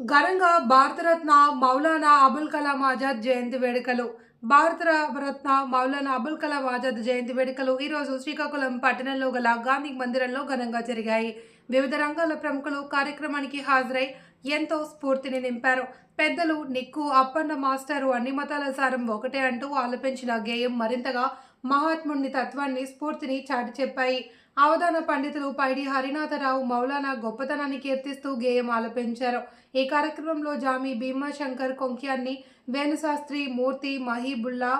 ఘనంగా భారతరత్న మౌలానా అబుల్ కలాం ఆజాద్ జయంతి వేడుకలు. భారతరత్న మౌలానా అబుల్ కలాం ఆజాద్ జయంతి వేడుకలు ఈరోజు శ్రీకాకుళం పట్టణంలో గల గాంధీ మందిరంలో ఘనంగా జరిగాయి. వివిధ రంగాల ప్రముఖులు కార్యక్రమానికి హాజరై ఎంతో స్ఫూర్తిని నింపారు. పెద్దలు నిక్కు అప్పన్న మాస్టరు అన్ని మతాల సారం ఒకటే అంటూ ఆలపించిన గేయం మరింతగా మహాత్ముని తత్వాన్ని స్ఫూర్తిని చాటి చెప్పాయి అవధాన పండితులు పైడి హరినాథరావు మౌలానా గొప్పతనాన్ని కీర్తిస్తూ గేయం ఆలపించారు ఈ కార్యక్రమంలో జామి భీమాశంకర్ కొంక్యాన్ని వేణుశాస్త్రి మూర్తి మహీబుల్లా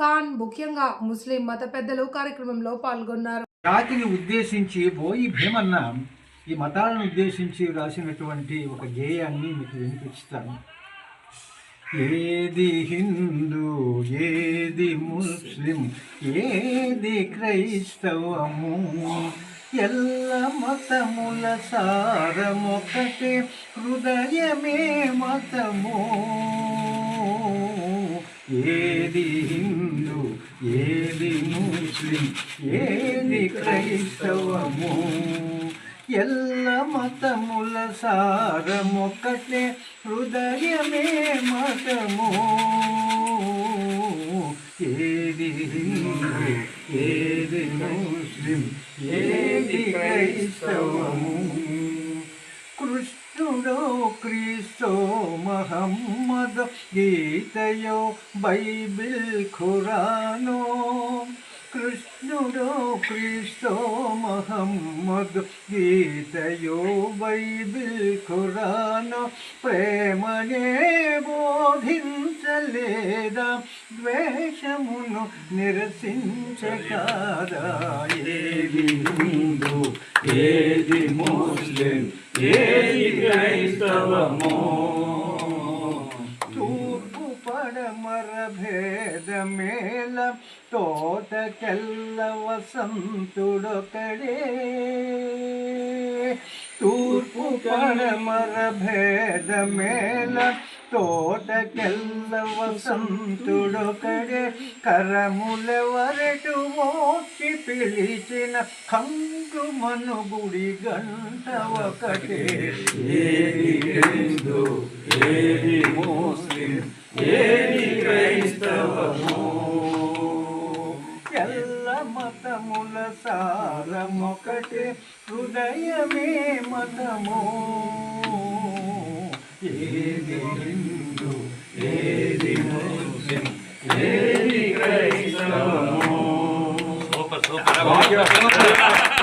ఖాన్ ముఖ్యంగా ముస్లిం మత పెద్దలు కార్యక్రమంలో పాల్గొన్నారు. జాతిని ఉద్దేశించి బోయి భీమన్న ఈ మతాలను ఉద్దేశించి రాసినటువంటి ఒక గేయాన్ని మీకు వినిపిస్తాను. ఏది హిందూ ఏది ముస్లిం ఏది క్రైస్తవము? ఎల్ల మతముల సారమొకటే హృదయమే మతము. ఏది హిందూ ఏది ముస్లిం ఏది క్రైస్తవము? ఎల్ల మతముల సారమొకటే హృదయమే మతము ఏది హిందూ ఏది ముస్లిం ఏది క్రైస్తవము? కృష్ణుడో క్రీస్తో మహమ్మద గీతయో బైబిల్ ఖురానో. కృష్ణుడో క్రీస్తో మహమ్మద్ గీతయో బైబిల్ ఖురానో ప్రేమనే బోధించలేదా? ద్వేషమును నిరసించకాదా? ఏది హిందూ? ఏది ముస్లిం? ఏది క్రైస్తవమో భేదమేల తోటకెల్ల వసంతుడొకడే. తూర్పు పడమర భేదమేల తోటకెల్ల వసంతుడొకడే. కరముల వరటు మోక్కి పిలిచిన కంగు మనుగుడి గంట ఒకటే. ఏది హిందూ ఏది ముస్లిం ఏది సారమొకటే హృదయమే మతము. ఏది హిందూ ఏది ముస్లిం ఏది క్రైస్తవము. Super super.